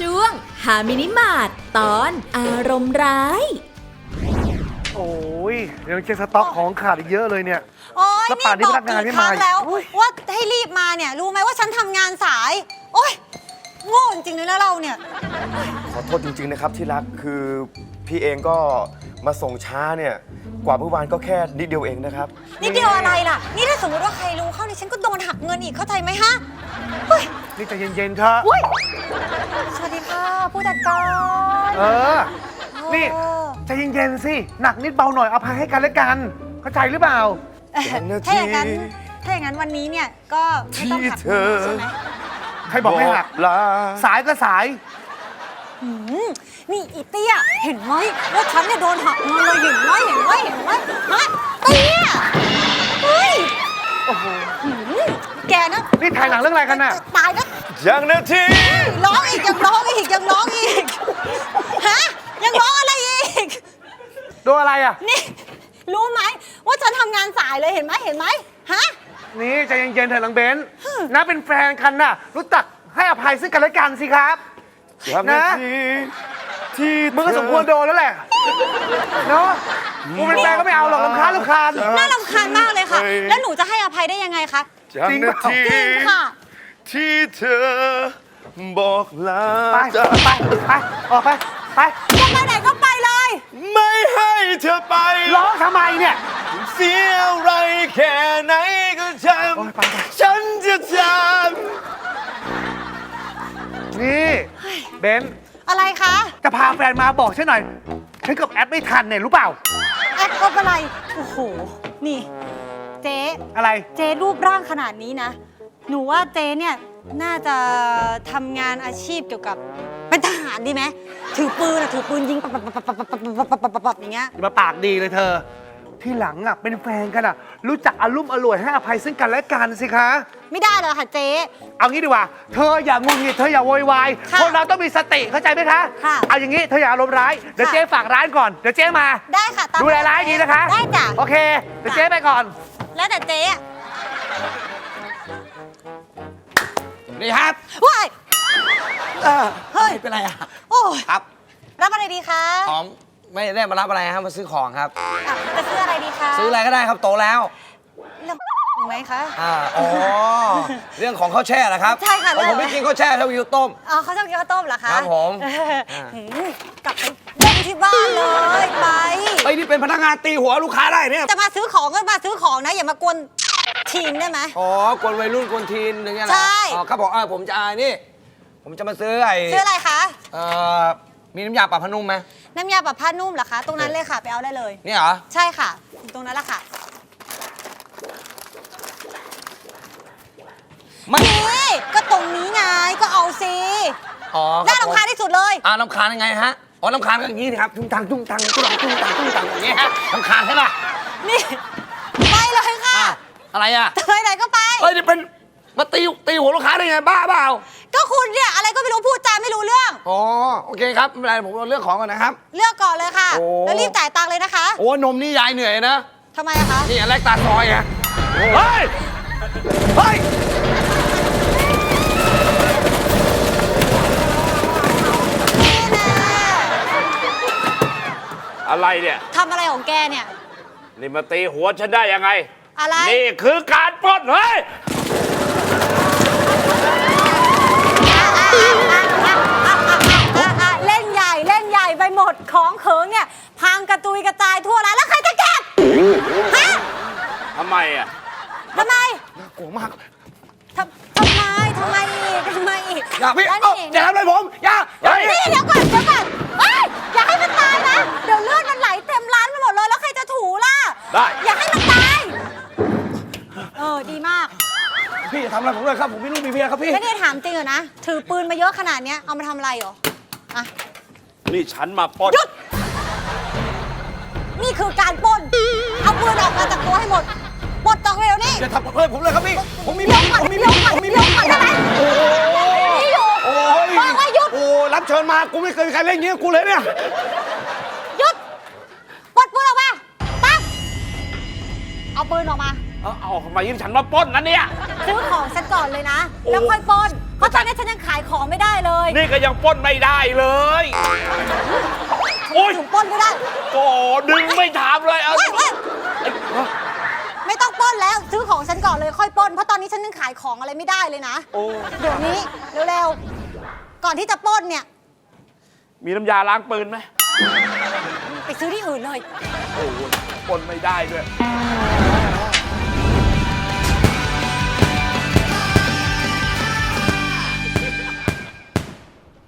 ช่วง หามินิมาร์ทตอนอารมณ์ร้าย โอ้ยยังเช็คสต็อกของขาดอีกเยอะเลยเนี่ย โอ้ยแล้วนี่ป่านนี้บอพกนักงานไม่กี่ครั้งมาอีกแล้ว อุ๊ย ว่าให้รีบมาเนี่ยรู้ไหมว่าฉันทำงานสาย โอ้ยโง่จริงๆเลยนะเราเนี่ย ขอโทษจริง ๆ นะครับที่รักคือพี่เองก็มาส่งช้าเนี่ย กว่าเมื่อวานก็แค่นิดเดียวเองนะครับนี่เดียวอะไรล่ะ นี่ถ้าสมมติว่าใครรู้เข้านี่ฉันก็โดนหักเงินอีกเข้าใจไหมฮะเฮ้ยนี่ใจเย็นๆเถอะอุ้ยสวัสดีค่ะ ผู้จัดการเออ นี่ใจเย็นๆสิ หนักนิดเบาหน่อยอภัยให้กันและกัน เข้าใจหรือเปล่าเอ่ออย่างนาทีถ้าอย่างนั้นถ้าอย่างนั้นวันนี้เนี่ยก็ไม่ต้องหักที่เธเงินอใช่ไหมใครบอกไม่หัก ลาสายก็สาย หืมนี่อีเตี้ยเห็นไหมว่าฉันเนี่ยโดนหักเงินเลยเห็นไหมเห็นไหมเห็นไหมฮะเตี้ยเฮ้ยโอ้โหหืมแกนะนี่ถ่ายหนังเรื่องอะไรกันน่ะจตายนะ อย่างนาที ร้องอีกยังร้องอีกยังร้องอีกฮะยังร้องอะไรอีก โดนอะไรอะ นี่ รู้ไหมว่าฉันทำงานสายเลยเห็นไหมเห็นไหมฮะ นี่ใจเย็นๆเถอะลังเบนซ์นะเป็นแฟนกันน่ะ รู้จักให้อภัยซึ่งกันและกันสิครับอย่างนาทีที่มึงก็สมควรโดนแล้วแหละ เนาะกูเป็นแฟนก็ไม่เอาหรอกลำคาญลำคาญ น่ารำคาญมากเลยค่ะ แล้วหนูจะให้อภัยได้ยังไงคะอย่างนาทีจริงค่ะ ที่เธอบอกลาไปจะไป ไป ออกไป ไป จะไปไหนก็ไปเลย ไม่ให้เธอไป ร้องทำไมเนี่ย เสียอะไรแค่ไหนก็ทโอ๊ยไปไปำฉันจะทนี่เบนซ์อะไรคะ จะพาแฟนมาบอกฉันหน่อย ฉันกับแอปไม่ทันเนี่ยรู้เปล่า แอปก็อะไร โอ้โห นี่ เจ๊อะไร เจ๊รูปร่างขนาดนี้นะ หนูว่าเจ๊เนี่ย น่าจะทำงานอาชีพเกี่ยวกับ เป็นทหารดีไหมถือปืนอะถือปืนยิงปับปับปับปับปับปับปับปับปับปับปับอย่างเงี้ย อย่ามาปากดีเลยเธอ ที่หลังอะเป็นแฟนกันอะ รู้จักอารมณ์อร่วยให้อภัยซึ่งกันและกันสิคะ ไม่ได้เลยค่ะเจ๊ เอางี้ดีกว่า เธออย่างุนงิดเธออย่าโวยวายค่ะคนเราต้องมีสติเข้าใจไหมคะ ค่ะเอาอย่างงี้เธออย่าอารมณ์ร้าย เดี๋ยวค่ะ เจ๊ฝากร้านก่อน เดี๋ยวเจ๊มา ได้ค่ะตามดูแลร้านดีนะคะ ได้จ้ะโอเค เดี๋ยวเจ๊ไปก่อน แล้วแต่เจ๊อะนี่ครับว้าย เฮ้ยไม่เป็นไรอะโอ้ยครับรับอะไรดีคะหอมไม่ได้มารับอะไรครับมาซื้อของครับ อะจะซื้ออะไรดีคะซื้ออะไรก็ได้ครับโตแล้วแล้วไหมคะ อ่าอ๋อเรื่องของข้าวแช่นะครับใช่ค่ะอ๋อผมไม่กินข้าวแช่ชอบกินข้าวต้ม อ๋อเขาชอบกินข้าวต้มเหรอคะครับผมเออหือกลับไปเล่นที่บ้านเลยไปเอ้ยนี่เป็นพนักงานตีหัวลูกค้าได้เนี่ยจะมาซื้อของก็มาซื้อของนะอย่ามากวนทีมได้ไหม อ๋อกวนวัยรุ่นกวนทีนอย่างเงี้ยนะใช่ อ๋อครับผมเออผมจะอ่านี่ ผมจะมาซื้อไอ้ซื้ออะไรคะ เอ่อมีน้ำยาปรับผ้านุ่มไหมน้ำยาปรับผ้านุ่มเหรอคะ ตรงนั้นเลยค่ะ ไปเอาได้เลยนี่เหรอ ใช่ค่ะตรงนั้นแหละค่ะไม่ นี่ก็ตรงนี้ไง ก็เอาสิอ๋อน่าครับผมรำคาญที่สุดเลย อ่าลำคาญยังไงฮะ อ๋อลำคาญก็อย่างนี้นะครับจุ้งตังจุ้งตังจุ้งตังจุ้งตังจุ้งตังอย่างเงี้ยฮะลำคาญใช่ป่ะนี่ ไปเลยค่ะอะอะไรอะจะไปไหนก็ไป เอ้ยนี่เป็น มาตีตีหัวลูกค้าได้ไงบ้าเปล่าก็คุณเนี่ยอะไรก็ไม่รู้พูดจาไม่รู้เรื่อง อ๋อโอเคครับไม่เป็นไรผมเอาเรื่องของก่อนนะครับ เลือกก่อนเลยค่ะ โอ้ แล้วรีบจ่ายตังค์เลยนะคะโอ้นมนี่ยายเหนื่อยนะทำไมอะคะนี่อันแรกตาซอยไงเฮ้ยเฮ้ยนี่นะอะไรเนี่ย ทำอะไรของแกเนี่ย นี่มาตีหัวฉันได้ยังไง อะไร นี่คือการปล้นเฮ้ย ไมอะทำไมกลัวมากทำทำไมทำไมอีกทำไมอีกอย่าพี่แล้วเอ้านี่อย่าทำอะไรผมอย่าอย่านี่เดี๋ยวก่อนเดี๋ยวก่อนเอ้ยอย่าให้มันตายนะ เดี๋ยวเลือดมันไหลเต็มร้านไปหมดเลยแล้วใครจะถูล่ะ ได้อย่าให้มันตาย เออดีมากพี่จะทำอะไรผมเลยครับผมมีลูกมีเมียครับพี่ แล้วนี่ถามจริงเหรอนะ ถือปืนมาเยอะขนาดเนี้ยเอามาทำอะไรเหรออะ นี่ฉันมาปล้นหยุด นี่คือการปล้น เอาปืนออกมาจากตัวให้หมด ปลดออกเร็วนี่อย่าทำกับเพื่อนผมเลยครับพี่ ผมมีเดี๋ยวก่อนผมมีเดี๋ยวก่อนผมมีเดี๋ยวก่อนอะไรโอ้โหนี่อยู่โอ้ยบอกว่าหยุด โอ้รับเชิญมา กูไม่เคยมีใครเล่นอย่างงี้กับกูเลยเนี่ย หยุด ปลดปืนออกมาตั้งเอาปืนออกมา เอาเอาทำไมฉันมาปล้นนะเนี่ย ซื้อของฉันก่อนเลยนะ แล้วค่อยปล้นเพราะตอนนี้ฉันยังขายของไม่ได้เลยนี่ก็ยังปล้นไม่ได้เลย โอ๊ยถึงปล้นก็ได้โอ้ดึงไม่ถามเลย เอาเว้ยเว้ยไม่ต้องป ล้นแล้วซื้อของฉันก่อนเลยค่อยปล้นเพราะตอนนี้ฉันยังขายของอะไรไม่ได้เลยนะ โอ้ เดี๋ยวนี้เร็วๆ ก่อนที่จะปล้นเนี่ย มีน้ำยาล้างปืนไหมไปซื้อที่อื่นเลย โอ้ปล้นไม่ได้ด้วยเ